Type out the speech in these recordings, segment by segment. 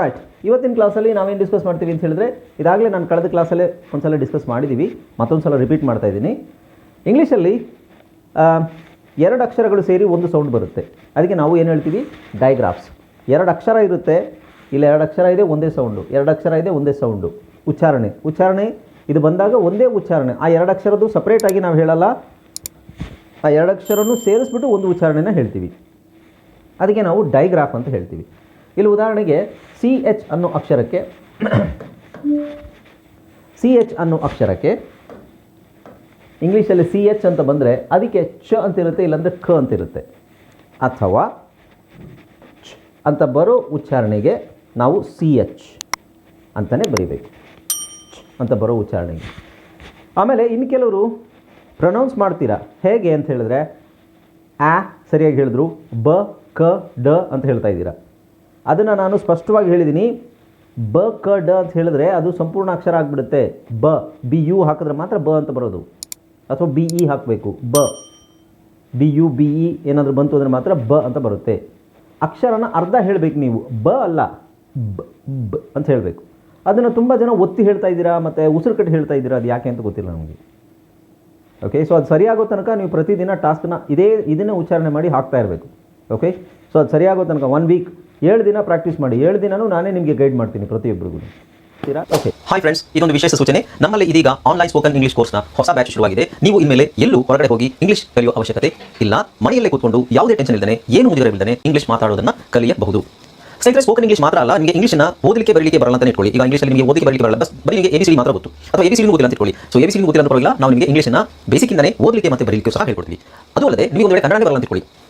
Right ಇವತ್ತಿನ ಕ್ಲಾಸಲ್ಲಿ ನಾವೇನು ಡಿಸ್ಕಸ್ ಮಾಡ್ತೀವಿ ಅಂತ ಹೇಳಿದ್ರೆ, ಇದಾಗಲೇ ನಾನು ಕಳೆದ ಕ್ಲಾಸಲ್ಲೇ ಒಂದು ಸಲ ಡಿಸ್ಕಸ್ ಮಾಡಿದ್ದೀವಿ ಮತ್ತೊಂದು ಸಲ ರಿಪೀಟ್ ಮಾಡ್ತಾ ಇದ್ದೀನಿ. ಇಂಗ್ಲೀಷಲ್ಲಿ ಎರಡು ಅಕ್ಷರಗಳು ಸೇರಿ ಒಂದು ಸೌಂಡ್ ಬರುತ್ತೆ. ಅದಕ್ಕೆ ನಾವು ಏನು ಹೇಳ್ತೀವಿ? ಡೈಗ್ರಾಫ್ಸ್ ಎರಡು ಅಕ್ಷರ ಇರುತ್ತೆ. ಇಲ್ಲ ಎರಡು ಅಕ್ಷರ ಇದೆ, ಒಂದೇ ಸೌಂಡು ಎರಡು ಅಕ್ಷರ ಇದೆ, ಒಂದೇ ಸೌಂಡು ಉಚ್ಚಾರಣೆ. ಉಚ್ಚಾರಣೆ, ಇದು ಬಂದಾಗ ಒಂದೇ ಉಚ್ಚಾರಣೆ. ಆ ಎರಡು ಅಕ್ಷರದ್ದು ಸಪ್ರೇಟಾಗಿ ನಾವು ಹೇಳಲ್ಲ. ಆ ಎರಡು ಅಕ್ಷರನೂ ಸೇರಿಸ್ಬಿಟ್ಟು ಒಂದು ಉಚ್ಚಾರಣೆನ ಹೇಳ್ತೀವಿ. ಅದಕ್ಕೆ ನಾವು ಡೈಗ್ರಾಫ್ ಅಂತ ಹೇಳ್ತೀವಿ. ಇಲ್ಲಿ ಉದಾಹರಣೆಗೆ ಸಿ ಎಚ್ ಅನ್ನೋ ಅಕ್ಷರಕ್ಕೆ ಸಿ ಎಚ್ ಅನ್ನೋ ಅಕ್ಷರಕ್ಕೆ ಇಂಗ್ಲೀಷಲ್ಲಿ ಸಿ ಎಚ್ ಅಂತ ಬಂದರೆ ಅದಕ್ಕೆ ಚ ಅಂತ ಇರುತ್ತೆ ಇಲ್ಲಾಂದರೆ ಕ ಅಂತ ಇರುತ್ತೆ ಅಥವಾ ಚ್ ಅಂತ ಬರೋ ಉಚ್ಚಾರಣೆಗೆ ನಾವು ಸಿ ಎಚ್ ಅಂತಲೇ ಬರಿಬೇಕು. ಅಂತ ಬರೋ ಉಚ್ಚಾರಣೆಗೆ. ಆಮೇಲೆ ಇನ್ನು ಕೆಲವರು ಪ್ರೊನೌನ್ಸ್ ಮಾಡ್ತೀರಾ? ಹೇಗೆ ಅಂತ ಹೇಳಿದ್ರೆ, ಆ ಸರಿಯಾಗಿ ಹೇಳಿದ್ರು, ಬ, ಕ, ಡ ಅಂತ ಹೇಳ್ತಾ ಇದ್ದೀರಾ. ಅದನ್ನು ನಾನು ಸ್ಪಷ್ಟವಾಗಿ ಹೇಳಿದ್ದೀನಿ ಬ, ಕ, ಡ ಅಂತ ಹೇಳಿದ್ರೆ ಅದು ಸಂಪೂರ್ಣ ಅಕ್ಷರ ಆಗಿಬಿಡುತ್ತೆ. ಬ, ಬಿ, ಯು ಹಾಕಿದ್ರೆ ಮಾತ್ರ ಬ ಅಂತ ಬರೋದು. ಅಥವಾ ಬಿ, ಇ ಹಾಕಬೇಕು. ಬ. ಬಿ, ಯು, ಬಿ, ಇ ಏನಾದರೂ ಬಂತು ಅಂದರೆ ಮಾತ್ರ ಬ ಅಂತ ಬರುತ್ತೆ. ಅಕ್ಷರನ ಅರ್ಧ ಹೇಳಬೇಕು ನೀವು. ಬ ಅಲ್ಲ, ಬ ಬ ಅಂತ ಹೇಳಬೇಕು. ಅದನ್ನು ತುಂಬ ಜನ ಒತ್ತಿ ಹೇಳ್ತಾ ಇದ್ದೀರಾ ಮತ್ತು ಉಸಿರು ಕಟ್ಟಿ ಹೇಳ್ತಾ ಇದ್ದೀರಾ, ಅದು ಯಾಕೆ ಅಂತ ಗೊತ್ತಿಲ್ಲ ನಮಗೆ. ಓಕೆ ಸೊ ಅದು ಸರಿಯಾಗೋ ತನಕ ನೀವು ಪ್ರತಿದಿನ ಟಾಸ್ಕ್ನ ಇದೇ, ಇದನ್ನೇ ಉಚ್ಚಾರಣೆ ಮಾಡಿ ಹಾಕ್ತಾ ಇರಬೇಕು. ಓಕೆ ಸೊ ಅದು ಸರಿಯಾಗೋ ತನಕ ಒನ್ ವೀಕ್ ಏಳು ದಿನ ಪ್ರಾಕ್ಟೀಸ್ ಮಾಡಿ ಏಳು ದಿನನೂ ನಾನೇ ನಿಮಗೆ ಗೈಡ್ ಮಾಡ್ತೀನಿ ಪ್ರತಿಯೊಬ್ಬರಿಗೂ ಓಕೆ. ಹಾಯ್ ಫ್ರೆಂಡ್ಸ್ ಇದೊಂದು ವಿಶೇಷ ಸೂಚನೆ. ನಮ್ಮಲ್ಲಿ ಇದೀಗ ಆನ್ಲೈನ್ ಸ್ಪೋಕನ್ ಇಂಗ್ಲಿಷ್ ಕೋರ್ಸ್ನ ಹೊಸ ಬ್ಯಾಚ್ ಶುರುವಾಗಿದೆ. ನೀವು ಇನ್ಮೇಲೆ ಎಲ್ಲೂ ಹೊರಗಡೆ ಹೋಗಿ ಇಂಗ್ಲಿಷ್ ಕಲಿಯುವ ಅವಶ್ಯಕತೆ ಇಲ್ಲ. ಮನೆಯಲ್ಲೇ ಕೂತ್ಕೊಂಡು ಯಾವುದೇ ಟೆನ್ಷನ್ ಇಲ್ಲದೆ ಏನು ಮುಗಿದಿರಬಿಲ್ಲದೆ ಇಂಗ್ಲಿಷ್ ಮಾತಾಡೋದನ್ನ ಕಲಿಯಬಹುದು. ಸ್ನೇಹಿತರೆ ಸ್ಪೋಕನ್ ಇಂಗ್ಲಿಷ್ ಮಾತ್ರ ಅಲ್ಲ ನಿಮಗೆ ಇಂಗ್ಲಿಷ್ನ ಓದಲಿಕ್ಕೆ ಬರಲಿಕ್ಕೆ ಬರಲ್ಲ ಅಂತ ಇಟ್ಕೊಳ್ಳಿ. ಈಗ ಇಂಗ್ಲಿಷಲ್ಲಿ ನಿಮಗೆ ಓದಲಿಕ್ಕೆ ಬರಲಿಕ್ಕೆ ಬರಲ್ಲ. ಬಸ್ ಬರೀ ನಿಮಗೆ ಎಬಿಸಿ ಮಾತ್ರ ಗೊತ್ತು. ಅಥವಾ ಎಬಿಸಿ ಗೊತ್ತಿಲ್ಲ ಅಂತ ಇಟ್ಕೊಳ್ಳಿ. ಸೊ ಎಬಿಸಿ ಗೊತ್ತಿಲ್ಲ ಅಂತ ಪರವಾಗಿಲ್ಲ. ನಾವು ನಿಮಗೆ ಇಂಗ್ಲಿಷ್ನ ಬೇಸಿಕ್ಕಿಂದನೇ ಓದಲಿಕ್ಕೆ ಮತ್ತೆ ಬರಲಿಕ್ಕೆ ಸಹ ಹೇಳ್ಕೊಡ್ತೀವಿ. ಅದು ಅಲ್ಲದೆ ನೀವು ಒಂದು ಕನ್ನಡ ಬರಲ್ಲ ಅಂತ ಇಟ್ಕೊಳ್ಳಿ.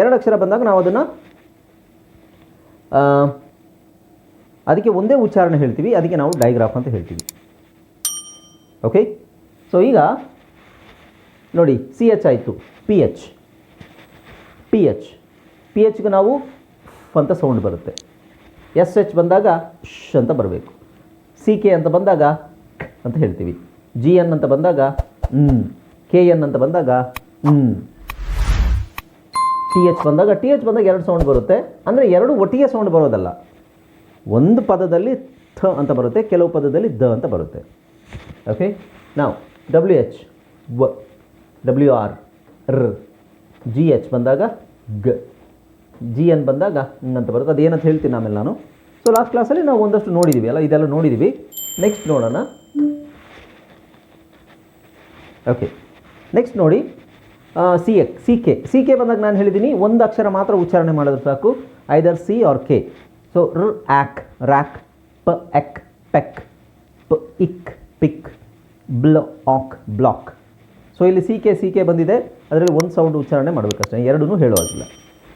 ಎರಡು ಅಕ್ಷರ ಬಂದಾಗ ನಾವು ಅದನ್ನು ಅದಕ್ಕೆ ಒಂದೇ ಉಚ್ಚಾರಣೆ ಹೇಳ್ತೀವಿ, ಅದಕ್ಕೆ ನಾವು ಡೈಗ್ರಾಫ್ ಅಂತ ಹೇಳ್ತೀವಿ. ಓಕೆ ಸೊ ಈಗ ನೋಡಿ ಸಿ ಎಚ್ ಆಯಿತು. P H P H P ಎಚ್ಗೆ ನಾವು ಫ್ ಅಂತ ಸೌಂಡ್ ಬರುತ್ತೆ. ಎಸ್ ಎಚ್ ಬಂದಾಗ ಶ್ ಅಂತ ಬರಬೇಕು. ಸಿ ಕೆ ಅಂತ ಬಂದಾಗ ಅಂತ ಹೇಳ್ತೀವಿ. ಜಿ ಎನ್ ಅಂತ ಬಂದಾಗ ಕೆ ಎನ್ ಅಂತ ಬಂದಾಗ ಟಿ ಎಚ್ ಬಂದಾಗ ಟಿ ಎಚ್ ಬಂದಾಗ ಎರಡು ಸೌಂಡ್ ಬರುತ್ತೆ. ಅಂದರೆ ಎರಡು ಒಟ್ಟಿಗೆ ಸೌಂಡ್ ಬರೋದಲ್ಲ. ಒಂದು ಪದದಲ್ಲಿ ಥ ಅಂತ ಬರುತ್ತೆ, ಕೆಲವು ಪದದಲ್ಲಿ ದ ಅಂತ ಬರುತ್ತೆ. ಓಕೆ ನಾವು ಡಬ್ಲ್ಯೂ ಎಚ್ ವ ಡಬ್ಲ್ಯೂ ಆರ್ ರ್ ಜಿ ಎಚ್ ಬಂದಾಗ ಗ ಜಿ ಎನ್ ಬಂದಾಗ ಅಂತ ಬರುತ್ತೆ. ಅದೇನಂತ ಹೇಳ್ತೀನಿ ಆಮೇಲೆ ನಾನು. ಸೊ ಲಾಸ್ಟ್ ಕ್ಲಾಸಲ್ಲಿ ನಾವು ಒಂದಷ್ಟು ನೋಡಿದ್ದೀವಿ ಅಲ್ಲ, ಇದೆಲ್ಲ ನೋಡಿದ್ದೀವಿ ನೆಕ್ಸ್ಟ್ ನೋಡೋಣ. ಓಕೆ ನೆಕ್ಸ್ಟ್ ನೋಡಿ ಸಿ ಎಕ್ ಸಿ ಕೆ ಸಿ ಕೆ ಬಂದಾಗ ನಾನು ಹೇಳಿದ್ದೀನಿ ಒಂದು ಅಕ್ಷರ ಮಾತ್ರ ಉಚ್ಚಾರಣೆ ಮಾಡಿದ್ರೆ ಸಾಕು. Either C or K so ರ್, ಆಕ್ ರ್ಯಾಕ್ ಪ, ಎಕ್, ಪೆಕ್, ಪ, ಇಕ್, ಪಿಕ್, ಬ್ಲ, ಆಕ್, ಬ್ಲಾಕ್. ಸೊ ಇಲ್ಲಿ ಸಿ ಕೆ ಸಿ ಕೆ ಬಂದಿದೆ. ಅದರಲ್ಲಿ ಒಂದು ಸೌಂಡ್ ಉಚ್ಚಾರಣೆ ಮಾಡಬೇಕಷ್ಟೇ. ಎರಡೂ ಹೇಳುವಾಗಿಲ್ಲ.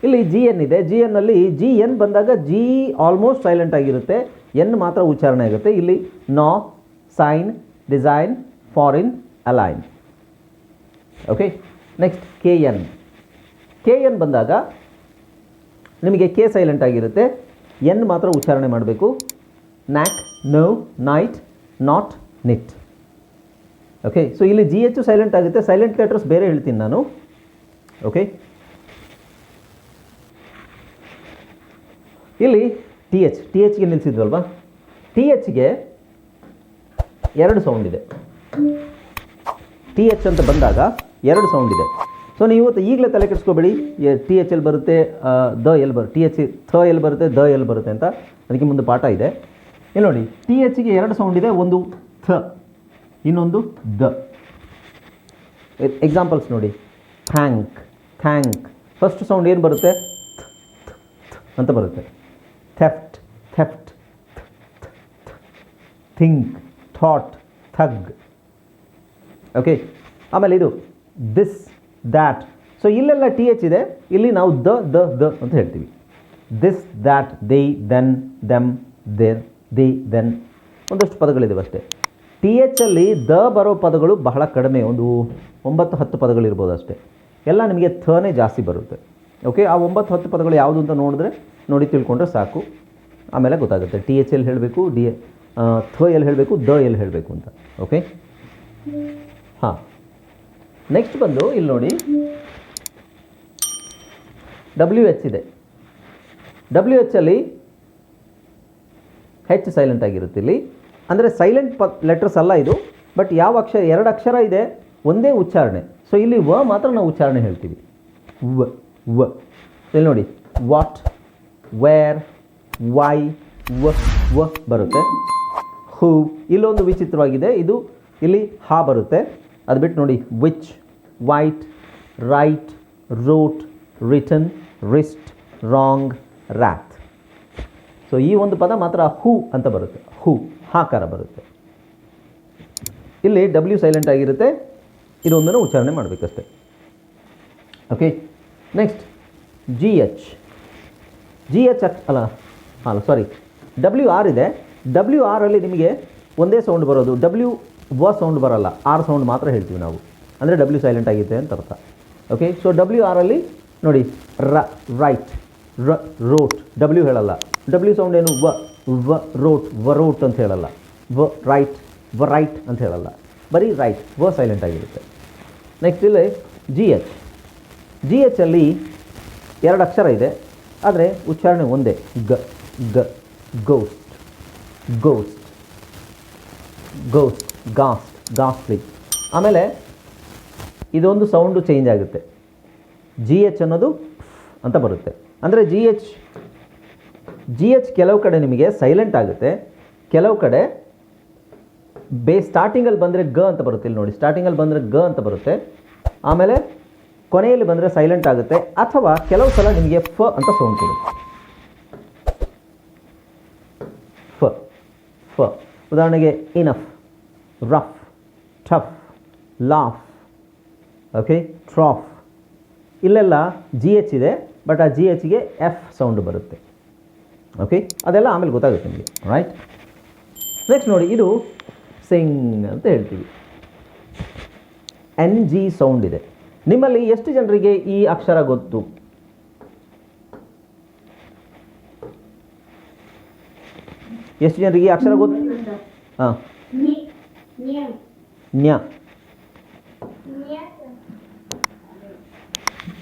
ಇಲ್ಲಿ ಜಿ ಎನ್ ಇದೆ. ಜಿ ಎನ್ನಲ್ಲಿ ಜಿ ಎನ್ ಬಂದಾಗ ಜಿ ಆಲ್ಮೋಸ್ಟ್ ಸೈಲೆಂಟ್ ಆಗಿರುತ್ತೆ. ಎನ್ ಮಾತ್ರ ಉಚ್ಚಾರಣೆ ಆಗುತ್ತೆ. ಇಲ್ಲಿ ನಾ sign design foreign align okay next K N K N ಬಂದಾಗ ನಿಮಗೆ ಕೆ ಸೈಲೆಂಟ್ ಆಗಿರುತ್ತೆ. ಎನ್ ಮಾತ್ರ ಉಚ್ಚಾರಣೆ ಮಾಡಬೇಕು. Knack know knight knot knit okay so ಇಲ್ಲಿ ಜಿ ಎಚ್ ಸೈಲೆಂಟ್ ಆಗುತ್ತೆ. ಸೈಲೆಂಟ್ ಲೆಟರ್ಸ್ ಬೇರೆ ಹೇಳ್ತೀನಿ ನಾನು. ಓಕೆ ಇಲ್ಲಿ ಟಿ ಎಚ್ ಟಿ ಎಚ್ಗೆ ನಿಲ್ಲಿಸಿದ್ವಲ್ವಾ ಟಿ ಎಚ್ಗೆ ಎರಡು ಸೌಂಡ್ ಇದೆ. ಟಿ ಎಚ್ ಅಂತ ಬಂದಾಗ ಎರಡು ಸೌಂಡ್ ಇದೆ. ಸೊ ನೀವು ಇವತ್ತು ಈಗಲೇ ತಲೆ ಕೆಡಿಸ್ಕೋಬೇಡಿ. ಟಿ, ಎಚ್, ಎಲ್ ಬರುತ್ತೆ ದ, ಎಲ್ ಬರುತ್ತೆ ಟಿ, ಎಚ್, ಥ, ಎಲ್ ಬರುತ್ತೆ, ದ, ಎಲ್ ಬರುತ್ತೆ ಅಂತ ಅದಕ್ಕೆ ಮುಂದೆ ಪಾಠ ಇದೆ. ಇಲ್ಲಿ ನೋಡಿ, ಟಿ ಎಚ್ಗೆ ಎರಡು ಸೌಂಡ್ ಇದೆ, ಒಂದು ಥ, ಇನ್ನೊಂದು ದ. ಎಕ್ಸಾಂಪಲ್ಸ್ ನೋಡಿ. Thank thank. ಫಸ್ಟ್ ಸೌಂಡ್ ಏನು ಬರುತ್ತೆ? ಅಂತ ಬರುತ್ತೆ. Theft theft think, thought, thug. Okay ಆಮೇಲೆ ಇದು ದಿಸ್ ದ್ಯಾಟ್ ಸೊ ಇಲ್ಲೆಲ್ಲ ಟಿ ಎಚ್ ಇದೆ. ಇಲ್ಲಿ ನಾವು ದ ದ ದ ಅಂತ ಹೇಳ್ತೀವಿ. This that they then them there the then ಒಂದಷ್ಟು ಪದಗಳಿದ್ದಾವೆ ಅಷ್ಟೇ. ಟಿ ಎಚ್ಚಲ್ಲಿ ದ ಬರೋ ಪದಗಳು ಬಹಳ ಕಡಿಮೆ, ಒಂದು ಒಂಬತ್ತು, ಹತ್ತು ಪದಗಳಿರ್ಬೋದು ಅಷ್ಟೇ. ಎಲ್ಲ ನಿಮಗೆ ಥನೇ ಜಾಸ್ತಿ ಬರುತ್ತೆ. ಓಕೆ ಆ ಒಂಬತ್ತು, ಹತ್ತು ಪದಗಳು ಯಾವುದು ಅಂತ ನೋಡಿದ್ರೆ ನೋಡಿ ತಿಳ್ಕೊಂಡ್ರೆ ಸಾಕು. ಆಮೇಲೆ ಗೊತ್ತಾಗುತ್ತೆ. ಟಿ ಎಚ್ ಎಲ್ಲಿ ಹೇಳಬೇಕು? ಡಿ ಥ ಎಲ್ಲಿ ಹೇಳಬೇಕು? ದ ಎಲ್ಲಿ ಹೇಳಬೇಕು ಅಂತ. ಓಕೆ ಹಾಂ. ನೆಕ್ಸ್ಟ್ ಬಂದು ಇಲ್ಲಿ ನೋಡಿ. ಡಬ್ಲ್ಯೂ ಎಚ್ ಇದೆ. ಡಬ್ಲ್ಯೂ ಎಚ್ಚಲ್ಲಿ ಹೆಚ್ ಸೈಲೆಂಟ್ ಆಗಿರುತ್ತೆ ಇಲ್ಲಿ. ಅಂದರೆ ಸೈಲೆಂಟ್ ಪ ಲೆಟರ್ಸ್ ಅಲ್ಲ ಇದು ಬಟ್ ಯಾವ ಅಕ್ಷರ, ಎರಡು ಅಕ್ಷರ ಇದೆ, ಒಂದೇ ಉಚ್ಚಾರಣೆ. ಸೊ ಇಲ್ಲಿ ವ ಮಾತ್ರ ನಾವು ಉಚ್ಚಾರಣೆ ಹೇಳ್ತೀವಿ. ವ ವ. ಇಲ್ಲಿ ನೋಡಿ ವಾಟ್ ವೇರ್ ವೈ ವ ವ ಬರುತ್ತೆ. ಹೂ ಇಲ್ಲೊಂದು ವಿಚಿತ್ರವಾಗಿದೆ. ಇದು ಇಲ್ಲಿ ಹಾ ಬರುತ್ತೆ. ಅದು ಬಿಟ್ಟು ನೋಡಿ which white write root written wrist wrong wrath so ಈ ಒಂದು ಪದ ಮಾತ್ರ ಹೂ ಅಂತ ಬರುತ್ತೆ. ಹೂ ಹಾಕಾರ ಬರುತ್ತೆ. ಇಲ್ಲಿ ಡಬ್ಲ್ಯೂ ಸೈಲೆಂಟ್ ಆಗಿರುತ್ತೆ. ಇದೊಂದನ್ನು ಉಚ್ಚಾರಣೆ ಮಾಡಬೇಕಷ್ಟೆ. Okay next G H G H ಅಲ್ಲ ಅಲ್ಲ ಸಾರಿ ಡಬ್ಲ್ಯೂ ಆರ್ ಇದೆ. ಡಬ್ಲ್ಯೂ ಆರಲ್ಲಿ ನಿಮಗೆ ಒಂದೇ ಸೌಂಡ್ ಬರೋದು. ಡಬ್ಲ್ಯೂ ವ ಸೌಂಡ್ ಬರಲ್ಲ ಆರ್ ಸೌಂಡ್ ಮಾತ್ರ ಹೇಳ್ತೀವಿ ನಾವು. ಅಂದರೆ ಡಬ್ಲ್ಯೂ ಸೈಲೆಂಟ್ ಆಗಿದೆ ಅಂತ ಅರ್ಥ. ಓಕೆ ಸೊ ಡಬ್ಲ್ಯೂ ಆರಲ್ಲಿ ನೋಡಿ, ರ ರೈಟ್ ರ ರೋಟ್ ಡಬ್ಲ್ಯೂ ಹೇಳಲ್ಲ. ಡಬ್ಲ್ಯೂ ಸೌಂಡ್ ಏನು? ವ ವ ರೋಟ್ ವ ರೋಟ್ ಅಂತ ಹೇಳಲ್ಲ. ವ ರೈಟ್ ವ ರೈಟ್ ಅಂತ ಹೇಳಲ್ಲ. ಬರೀ ರೈಟ್ ವ ಸೈಲೆಂಟ್ ಆಗಿರುತ್ತೆ. ನೆಕ್ಸ್ಟ್ ಇಲ್ಲಿ ಜಿ ಎಚ್ ಜಿ ಎಚ್ಚಲ್ಲಿ ಎರಡು ಅಕ್ಷರ ಇದೆ. ಆದರೆ ಉಚ್ಚಾರಣೆ ಒಂದೇ. ಗ ಗ ghost ghost ghost ghast ghastly ಆಮೇಲೆ ಇದೊಂದು ಸೌಂಡು ಚೇಂಜ್ ಆಗುತ್ತೆ. ಜಿ ಎಚ್ ಅನ್ನೋದು ಅಂತ ಬರುತ್ತೆ. ಅಂದರೆ ಜಿ ಎಚ್ ಜಿ ಎಚ್ ಕೆಲವು ಕಡೆ ನಿಮಗೆ ಸೈಲೆಂಟ್ ಆಗುತ್ತೆ. ಕೆಲವು ಕಡೆ ಬೇ ಸ್ಟಾರ್ಟಿಂಗಲ್ಲಿ ಬಂದರೆ ಗ ಅಂತ ಬರುತ್ತೆ. ಇಲ್ಲಿ ನೋಡಿ ಸ್ಟಾರ್ಟಿಂಗಲ್ಲಿ ಬಂದರೆ ಗ ಅಂತ ಬರುತ್ತೆ. ಆಮೇಲೆ ಕೊನೆಯಲ್ಲಿ ಬಂದರೆ ಸೈಲೆಂಟ್ ಆಗುತ್ತೆ. ಅಥವಾ ಕೆಲವು ಸಲ ನಿಮಗೆ ಫ ಅಂತ ಸೌಂಡ್ ಕೊಡುತ್ತೆ. ಫ ಫ. ಉದಾಹರಣೆಗೆ enough rough tough laugh okay trough ಇಲ್ಲೆಲ್ಲ ಜಿ ಎಚ್ ಇದೆ ಬಟ್ ಆ ಜಿ ಎಚ್ಗೆ ಎಫ್ ಸೌಂಡ್ ಬರುತ್ತೆ. ಓಕೆ ಅದೆಲ್ಲ ಆಮೇಲೆ ಗೊತ್ತಾಗುತ್ತೆ ನಿಮಗೆ ರೈಟ್ ನೆಕ್ಸ್ಟ್ ನೋಡಿ ಇದು ಸಿಂಗ್ ಅಂತ ಹೇಳ್ತೀವಿ. ಎನ್ ಜಿ ಸೌಂಡ್ ಇದೆ. ನಿಮ್ಮಲ್ಲಿ ಎಷ್ಟು ಜನರಿಗೆ ಈ ಅಕ್ಷರ ಗೊತ್ತು? ಎಷ್ಟು ಜನರಿಗೆ ಈ ಅಕ್ಷರ ಗೊತ್ತು? ಹಾಂ. ನ್ಯ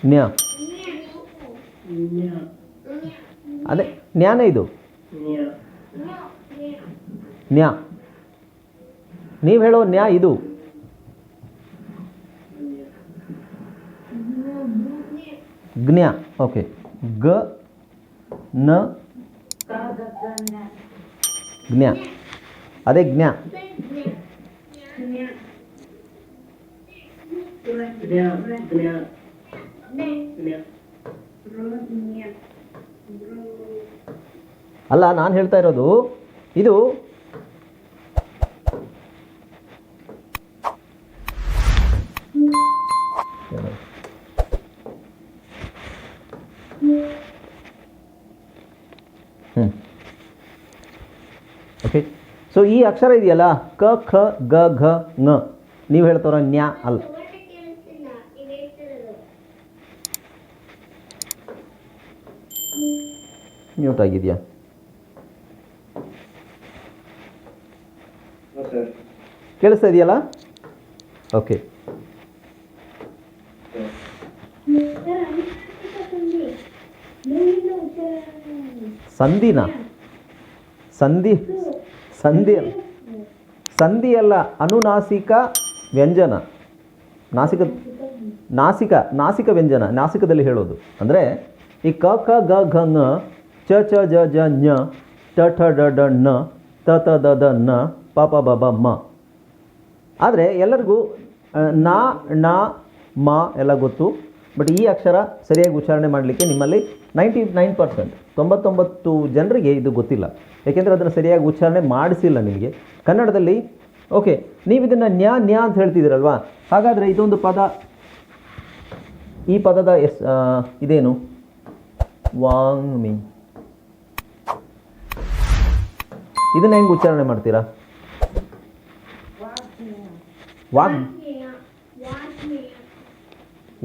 ನ್ಯ ಅದೇ ಜ್ಞಾನ ಇದು ನ್ಯಾ ನೀವು ಹೇಳೋ ನ್ಯಾ ಇದು ಜ್ಞ ಓಕೆ ಗ ನ ಜ್ಞ ಅದೇ ಜ್ಞ ಅಲ್ಲ ನಾನು ಹೇಳ್ತಾ ಇರೋದು ಇದು ಸೊ ಈ ಅಕ್ಷರ ಇದೆಯಲ್ಲ? ಕ, ಖ, ಗ, ಘ ನ ನೀವು ಹೇಳ್ತಾರ ನ್ಯಾ ಅಲ್ಲ ಮ್ಯೂಟ್ ಆಗಿದೆಯಾ? ಕೇಳಿಸ್ತಾ ಇದೆಯಲ್ಲ? ಓಕೆ ಸಂಧಿನ? ಸಂಧಿ? ಸಂಧಿ ಸಂಧಿ ಅಲ್ಲ ಅನುನಾಸಿಕ ವ್ಯಂಜನ. ನಾಸಿಕ ನಾಸಿಕ ನಾಸಿಕ ವ್ಯಂಜನ, ನಾಸಿಕದಲ್ಲಿ ಹೇಳೋದು. ಅಂದರೆ ಈ ಕ ಕ, ಗ, ಘ ङ ಚ ಚ, ಜ ಜ, ಞ ಟ ಠ ಡ ಡ ಣ, ತ ತ, ದ ದ, ನ, ಪ ಪ, ಬ ಬ, ಮ. ಆದರೆ ಎಲ್ಲರಿಗೂ ನಾ, ಣ, ಮ ಎಲ್ಲ ಗೊತ್ತು. ಬಟ್ ಈ ಅಕ್ಷರ ಸರಿಯಾಗಿ ಉಚ್ಚಾರಣೆ ಮಾಡಲಿಕ್ಕೆ ನಿಮ್ಮಲ್ಲಿ ನೈಂಟಿ ನೈನ್ ಪರ್ಸೆಂಟ್. ತೊಂಬತ್ತೊಂಬತ್ತು ಜನರಿಗೆ ಇದು ಗೊತ್ತಿಲ್ಲ. ಏಕೆಂದರೆ ಅದನ್ನು ಸರಿಯಾಗಿ ಉಚ್ಚಾರಣೆ ಮಾಡಿಸಿಲ್ಲ ನಿಮಗೆ. ಕನ್ನಡದಲ್ಲಿ, ಓಕೆ ನೀವು ಇದನ್ನು ನ್ಯಾ ನ್ಯಾ ಅಂತ ಹೇಳ್ತಿದ್ದೀರಲ್ವಾ? ಹಾಗಾದರೆ ಇದೊಂದು ಪದ, ಈ ಪದದ ಎಸ್ ಇದೇನು? ವಾಂಗ್ಮಿ. ಇದನ್ನು ಹೆಂಗೆ ಉಚ್ಚಾರಣೆ ಮಾಡ್ತೀರಾ? ವಾಗ್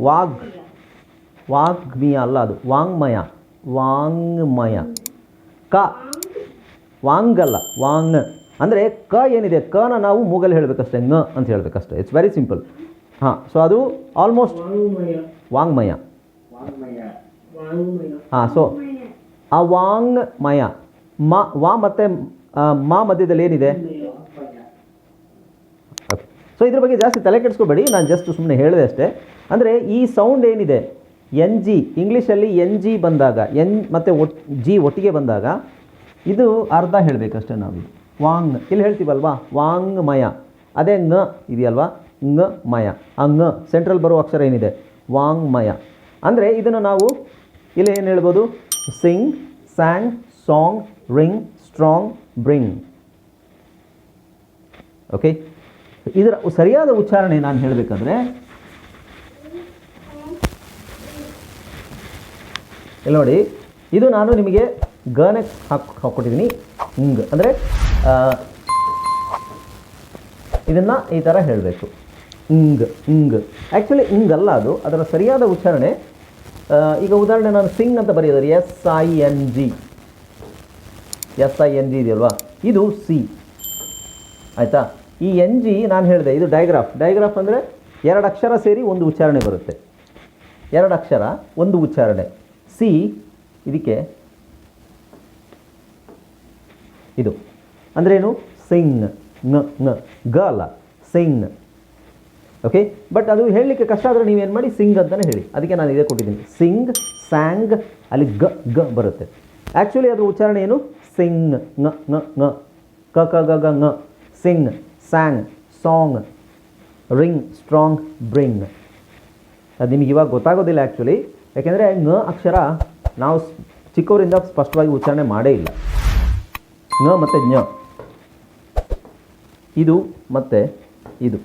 ವಾಗ್ ವಾಗ್ಮಿಯ ಅಲ್ಲ ಅದು, ವಾಂಗ್ಮಯ. ವಾಂಗ್ಮಯ. ಕ. ವಾಂಗಲ್ಲ ವಾಂಗ್. ಅಂದರೆ ಕ ಏನಿದೆ? ಕನ ನಾವು ಮೂಗಲ್ಲಿ ಹೇಳಬೇಕಷ್ಟೇ ನ ಅಂತ ಹೇಳಬೇಕಷ್ಟೇ. ಇಟ್ಸ್ ವೆರಿ ಸಿಂಪಲ್ ಹಾಂ ಸೊ ಅದು ಆಲ್ಮೋಸ್ಟ್ ವಾಂಗ್ಮಯ. ಹಾಂ ಸೊ ಆ ವಾಂಗ್ಮಯ ಮ ವಾ ಮತ್ತೆ ಮಾ ಮಧ್ಯದಲ್ಲಿ ಏನಿದೆ? ಸೊ ಇದ್ರ ಬಗ್ಗೆ ಜಾಸ್ತಿ ತಲೆ ಕೆಡಿಸ್ಕೋಬೇಡಿ ನಾನು ಜಸ್ಟ್ ಸುಮ್ಮನೆ ಹೇಳಿದೆ ಅಷ್ಟೇ. ಅಂದರೆ ಈ ಸೌಂಡ್ ಏನಿದೆ? ಎನ್ ಜಿ, ಇಂಗ್ಲೀಷಲ್ಲಿ ಎನ್ ಜಿ ಬಂದಾಗ, ಎನ್ ಮತ್ತು ಒಟ್, ಜಿ ಒಟ್ಟಿಗೆ ಬಂದಾಗ, ಇದು ಅರ್ಧ ಹೇಳಬೇಕಷ್ಟೇ ನಾವು ವಾಂಗ್, ಇಲ್ಲಿ ಹೇಳ್ತೀವಲ್ವಾ? ವಾಂಗ್ಮಯ ಅದೇ ಂಗ್ ಇದೆಯಲ್ವಾ? ನ ಮಯ. ಆ ಂಗ್, ಸೆಂಟ್ರಲ್ ಬರೋ ಅಕ್ಷರ ಏನಿದೆ? ವಾಂಗ್ಮಯ ಅಂದರೆ ಇದನ್ನು ನಾವು ಇಲ್ಲಿ ಏನು ಹೇಳ್ಬೋದು? Sing, sang, song, ring, strong, bring. Okay? ಇದರ ಸರಿಯಾದ ಉಚ್ಚಾರಣೆ ನಾನು ಹೇಳಬೇಕಂದ್ರೆ ಇಲ್ಲಿ ನೋಡಿ, ಇದು ನಾನು ನಿಮಗೆ ಗನೆ ಹಾಕಿ ಹಾಕ್ಕೊಟ್ಟಿದ್ದೀನಿ. ಹಿಂಗ್. ಅಂದರೆ ಇದನ್ನು ಈ ಥರ ಹೇಳಬೇಕು. ಇಂಗ್ ಇಂಗ್ ಆ್ಯಕ್ಚುಲಿ ಇಂಗಲ್ಲ ಅದು. ಅದರ ಸರಿಯಾದ ಉಚ್ಚಾರಣೆ ಈಗ ಉದಾಹರಣೆ ನಾನು ಸಿಂಗ್ ಅಂತ ಬರೆಯೋದ್ರಿ S I N G S I N G ಇದೆಯಲ್ವಾ? ಇದು ಸಿ ಆಯಿತಾ? ಈ ಎನ್ ಜಿ ನಾನು ಹೇಳಿದೆ, ಇದು ಡೈಗ್ರಾಫ್ ಡೈಗ್ರಾಫ್ ಅಂದರೆ ಎರಡು ಅಕ್ಷರ ಸೇರಿ ಒಂದು ಉಚ್ಚಾರಣೆ ಬರುತ್ತೆ. ಎರಡು ಅಕ್ಷರ, ಒಂದು ಉಚ್ಚಾರಣೆ. ಸಿ ಇದಕ್ಕೆ ಇದು. ಅಂದ್ರೇನು ಸಿಂಗ್, ನ ಗ ಅಲ್ಲ. ಸಿಂಗ್. ಓಕೆ ಬಟ್ ಅದು ಹೇಳಲಿಕ್ಕೆ ಕಷ್ಟ ಆದರೆ ನೀವೇನು ಮಾಡಿ? ಸಿಂಗ್ ಅಂತಲೇ ಹೇಳಿ. ಅದಕ್ಕೆ ನಾನು ಇದೇ ಕೊಟ್ಟಿದ್ದೀನಿ. ಸಿಂಗ್, ಸ್ಯಾಂಗ್, ಅಲ್ಲಿ ಗ ಗ ಬರುತ್ತೆ. ಆ್ಯಕ್ಚುಲಿ ಅದರ ಉಚ್ಚಾರಣೆ ಏನು? ಸಿಂಗ್, ನ ನ ನ. ಕ ಕ, ಗ ಗ, ನ. Sing, sang, song, ring, strong, bring. ಅದು ನಿಮಗೆ ಇವಾಗ ಗೊತ್ತಾಗೋದಿಲ್ಲ ಆ್ಯಕ್ಚುಲಿ ಯಾಕೆಂದರೆ ಂಗ್ ಅಕ್ಷರ ನಾವು ಚಿಕ್ಕವರಿಂದ ಸ್ಪಷ್ಟವಾಗಿ ಉಚ್ಚಾರಣೆ ಮಾಡೇ ಇಲ್ಲ. ನ ಮತ್ತು ಜ್ಞ. ಇದು ಮತ್ತು ಇದು.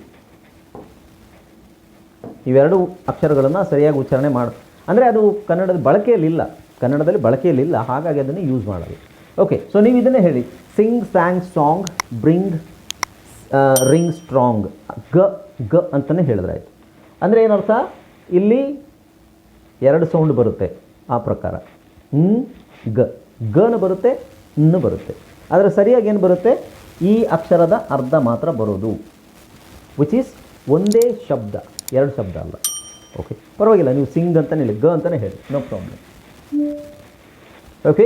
ಇವೆರಡು ಅಕ್ಷರಗಳನ್ನು ಸರಿಯಾಗಿ ಉಚ್ಚಾರಣೆ ಮಾಡ ಅಂದರೆ ಅದು ಕನ್ನಡದ ಬಳಕೆಯಲ್ಲಿಲ್ಲ ಕನ್ನಡದಲ್ಲಿ ಬಳಕೆಯಲ್ಲಿಲ್ಲ ಹಾಗಾಗಿ ಅದನ್ನು ಯೂಸ್ ಮಾಡೋದು ಓಕೆ ಸೊ ನೀವು ಇದನ್ನೇ ಹೇಳಿ. Sing sang song bring ring strong ಗ ಗ ಅಂತಲೇ ಹೇಳಿದ್ರಾಯ್ತು ಅಂದರೆ ಏನರ್ಥ? ಇಲ್ಲಿ ಎರಡು ಸೌಂಡ್ ಬರುತ್ತೆ ಆ ಪ್ರಕಾರ. ನ್, ಗ. ಗನ ಬರುತ್ತೆ, ನ್ ಬರುತ್ತೆ. ಆದರೆ ಸರಿಯಾಗಿ ಏನು ಬರುತ್ತೆ? ಈ ಅಕ್ಷರದ ಅರ್ಧ ಮಾತ್ರ ಬರೋದು. ವಿಚ್ ಈಸ್ ಒಂದೇ ಶಬ್ದ, ಎರಡು ಶಬ್ದ ಅಲ್ಲ. ಓಕೆ ಪರವಾಗಿಲ್ಲ, ನೀವು ಸಿಂಗ್ ಅಂತಲೇ ಹೇಳಿ, ಗ ಅಂತಲೇ ಹೇಳಿ ನೋ ಪ್ರಾಬ್ಲಮ್ ಓಕೆ